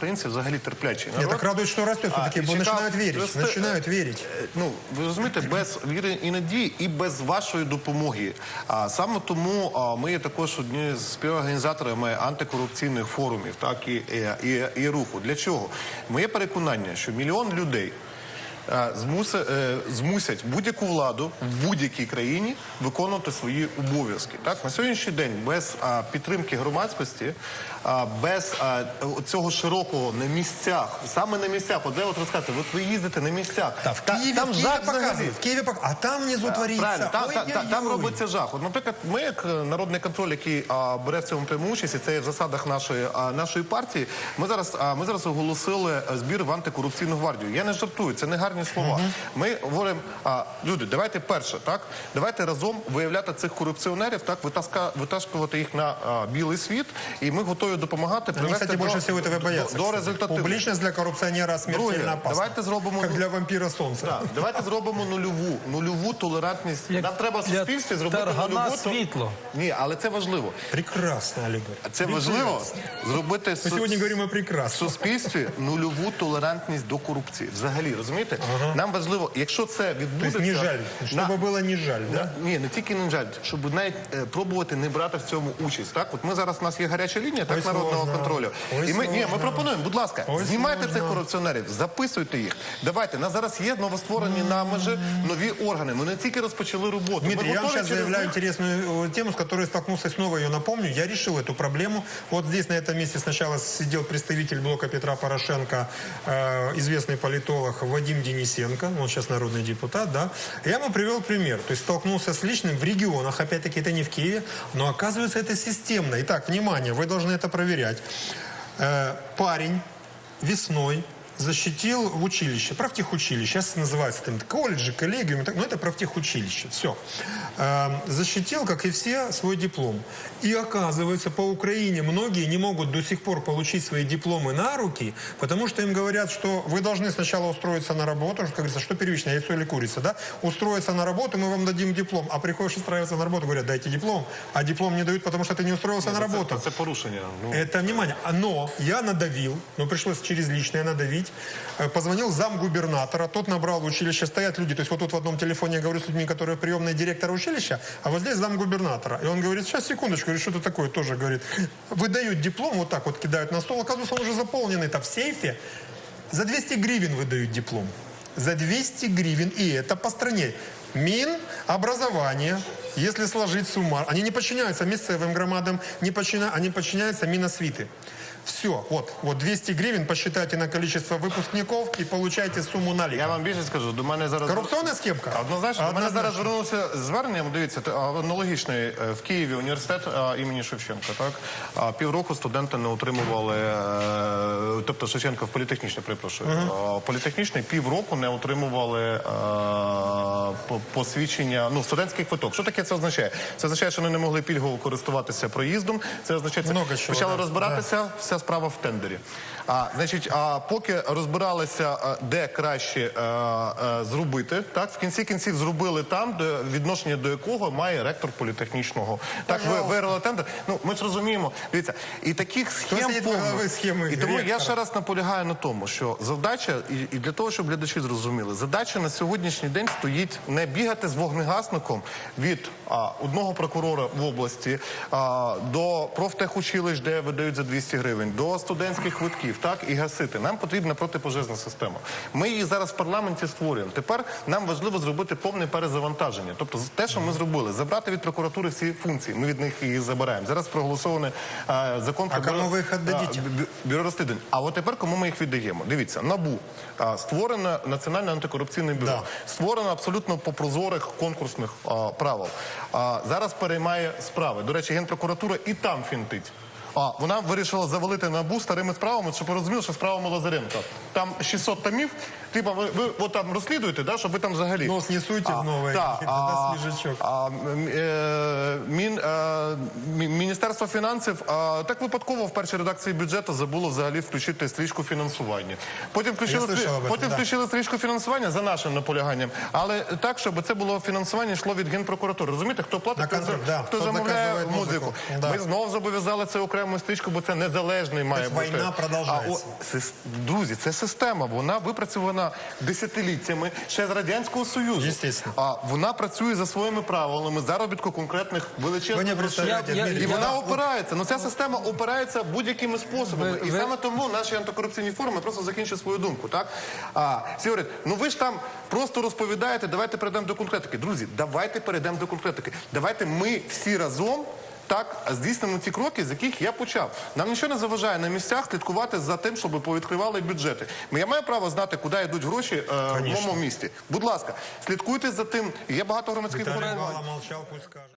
українці взагалі терплячі я так радует, що росте Все-таки бо починають вірити. Починають вірити. Е, Ну, ви розумієте, без віри і надії, і без вашої допомоги. А саме тому а, ми є також одні з співорганізаторами антикорупційних форумів, так і, і, і, і руху. Для чого? Моє переконання, що мільйон людей. Е, е, змусять будь-яку владу в будь-якій країні виконувати свої обов'язки. Так на сьогоднішній день без а, підтримки громадськості, а, без а, цього широкого на місцях, саме на місцях, от де от розказати, от ви їздите на місцях, Да, в Та- там в Киеве жах. В Киеве пок- А там внизу творится. Правильно, там, та- та- там робиться жах. От, наприклад, ми, як е, народний контроль, який а, бере в цьому пряму участь, і це є в засадах нашої, а, нашої партії. Ми зараз, а, ми зараз оголосили е, збір в антикорупційну гвардію. Я не жартую, це не гарні слова. Ми говоримо, а, люди, давайте перше, так давайте разом виявляти цих корупціонерів, так витаска, витаскувати їх на а, білий світ, і ми готові допомагати Они, привести кстати, до, больше всего этого до, до результату. Публичность для коррупционера смертельно Друге, опасна. давайте зробимо Как ну- для вампира солнца. Так, давайте зробимо нульову, нульову толерантність. Як Нам треба в суспільстві зробити нульову світло. Ні, але це важливо. Прекрасно, Олег. Це важливо зробити Мы су- сегодня говорим о в суспільстві нульову толерантність до корупції. Взагалі, розумієте? Нам важливо, якщо це То відбудеться... есть не жаль. на- Чтобы было не жаль, да? Ні, не тільки не жаль, щоб навіть е, пробувати не брати в цьому участь. Так, от ми зараз у нас є гаряча лінія так Ой, народного сложно. контролю. Ой, і ми ні, ми сложно. пропонуємо, будь ласка, Ой, знімайте сложно. цих корупціонерів, записуйте їх. Давайте нас зараз є новостворені нами же нові органи. Ми не тільки розпочали роботу. Дмитрий, ми я вам готові сейчас через заявляю них- интересную э, тему, с которой столкнулся, и снова ее напомню. Я решил эту проблему. Вот здесь, на этом месте, сначала сидел представитель блока Петра Порошенко, э, известный политолог Вадим Денисенко, он сейчас народный депутат, да. Я ему привел пример. То есть столкнулся с личным в регионах, опять-таки это не в Киеве, но оказывается это системно. Итак, внимание, вы должны это проверять. Э, парень весной защитил в училище, правтехучилище, сейчас называется там колледжи, коллегиум, но это правтехучилище, все. защитил, как и все, свой диплом. И оказывается, по Украине многие не могут до сих пор получить свои дипломы на руки, потому что им говорят, что вы должны сначала устроиться на работу, как говорится, что первичное, яйцо или курица, да? Устроиться на работу, мы вам дадим диплом. А приходишь устраиваться на работу, говорят, дайте диплом, а диплом не дают, потому что ты не устроился на работу. Це, це порушення. Ну, Это внимание. Но я надавил, но пришлось через личное надавить. Э, Позвонил зам губернатора, тот набрал в училище, стоят люди. То есть вот тут в одном телефоне я говорю с людьми, которые приемные директора училища, а вот здесь зам губернатора. И он говорит, сейчас, секундочку, говорит, что это такое? Тоже говорит, выдают диплом, вот так вот кидают на стол, оказывается, он уже заполненный-то в сейфе. За 200 гривен выдают диплом. За 200 гривен. И это по стране. Мин, образование, если сложить суммар. Они не подчиняются местным громадам, не подчиня... они подчиняются Миносвиты. Все, вот, вот 200 гривен посчитайте на количество выпускников и получайте сумму я налика. вам більше скажу, до мене зараз Коррупционная схемка? Однозначно, до мене зараз звернулося зверненням. Дивіться, те- а, аналогічний е, в Києві університет а, імені Шевченка. Так а, півроку студенти не отримували, е, тобто Шевченка в політехнічний, перепрошую, а, політехнічний півроку не отримували е, по- посвідчення. Ну, студентський квиток. Що таке це означає? Це означає, що вони не могли пільгово користуватися проїздом. Це означає, це Много чого, почали да. розбиратися. Вся справа в тендері. А значить, а поки розбиралися, де краще е, е, зробити, так в кінці кінців зробили там, де відношення до якого має ректор політехнічного. Так ви виграли тендер. Ну ми ж розуміємо. Дивіться, і таких схем повно. схеми І тому я ще раз наполягаю на тому, що завдача, і, і для того, щоб глядачі зрозуміли, задача на сьогоднішній день стоїть не бігати з вогнегасником від а, одного прокурора в області до профтехучилищ, де видають за 200 гривень, до студентських квитків, так і гасити. Нам потрібна протипожежна система. Ми її зараз в парламенті створюємо. Тепер нам важливо зробити повне перезавантаження. Тобто, те, що ми зробили, забрати від прокуратури всі функції. Ми від них їх забираємо. Зараз проголосований закон А кому бюро- ви їх віддадите? а, бюро розслідувань. А от тепер кому ми їх віддаємо? Дивіться, набу створено національне антикорупційне бюро, Да. створено абсолютно по прозорих конкурсних правил. А, зараз переймає справи. До речі, генпрокуратура і там фінтить. А вона вирішила завалити набу старими справами, щоб розуміли, що справами Лазаренка. Там 600 томів. Типа, ви, ви от там розслідуєте, да, щоб ви там взагалі Нос не суйте в новое, та, тогда свежачок. а, е, мін, е, Міністерство фінансів а, так випадково в першій редакції бюджету забуло взагалі включити стрічку фінансування. Потім включили, стрі- об этом, потім да. включили стрічку фінансування за нашим наполяганням, але так, щоб це було фінансування йшло від генпрокуратури. Розумієте, хто платить, На хто, да, хто замовляє музику. музику. Да. Ми знов зобов'язали це окремо. Окрему стрічку, бо це незалежний має Тобто бути. війна продовжується. А, о, сис- друзі, це система. Вона випрацьована десятиліттями ще з радянського союзу. Естественно. А вона працює за своїми правилами заробітку конкретних Вы величезних грошей. представляете, Я- я- Дмитрий, І вона опирається. Ну ця система опирається будь-якими способами. Ви- і ви- саме тому наші антикорупційні форуми просто закінчу свою думку. Так а всі говорять, ну ви ж там просто розповідаєте. Давайте перейдемо до конкретики. Друзі, давайте перейдемо до конкретики. Давайте ми всі разом. Так, здійснимо ці кроки, з яких я почав. Нам нічого не заважає на місцях слідкувати за тим, щоб повідкривали бюджети. Я маю право знати, куди йдуть гроші е, в моєму місті. Будь ласка, слідкуйте за тим. Є багато громадських формувань.